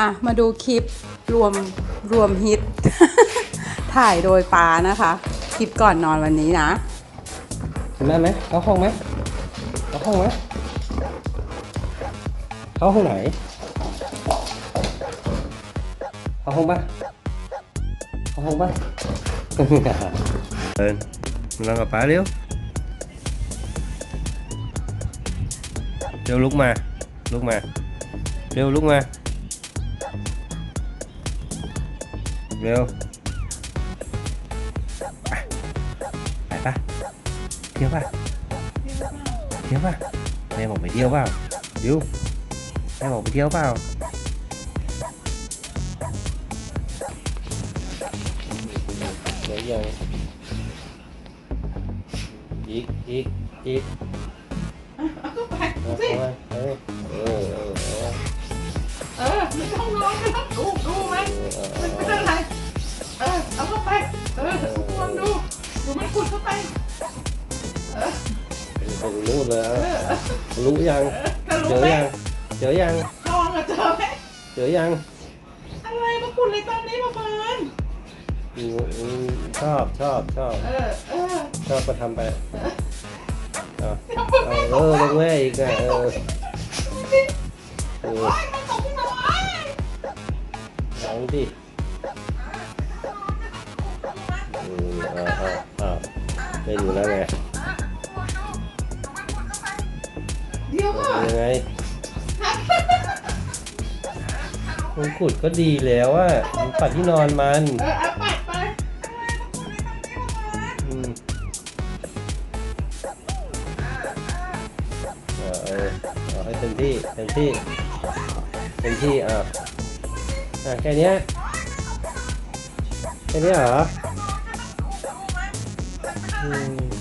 อะ มาดูคลิปรวมรวมฮิต ถ่ายโดยปานะคะ คลิปก่อนนอนวันนี้นะ เห็นไหมไหมเข้าห้องไหมเข้าห้องไหมเข้าห้องไหนเข้าห้องปะเข้าห้องปะ เดินมานอนกับป้าเร็วเร็วลุกมาลุกมาเร็วลุกมา เร็วไปไปปะเที่ยวปะเที่ยวปะแม่บอกไปเที่ยวเปล่าดิวแม่บอกไปเที่ยวเปล่าเดี๋ยวยังอีกอีกอีกเอาไปเออเออเออเออเออไม่ต้องร้องไม่ต้องดูดูมันมัาเข้าไป เออลองดู ดูมันขุดเข้าไปไปรู้เลยอะรู้ยังถ้าเจอไหมยังเจอยังลองอะเจอไหมเจอยังอะไรมาขุดเลยตอนนี้มาเฟิร์นอืมอืมชอบชอบชอบเออ เออชอบก็ทำไปเอาเอาเออลงแม่อีกอะเออเออโอ๊ยมันตกที่นอนลองดิ อาเอาเอาเล่นอยู่แล้วไงเดี๋ยวก่อนยังไงมงกุฎก็ดีแล้วอะมันปัดที่นอนมันเออเอาปัดไปอืมเอาเออเอาให้เต็มที่เต็มที่เต็มที่อะอะแค่เนี้ยแค่เนี้ยเหรอ อืม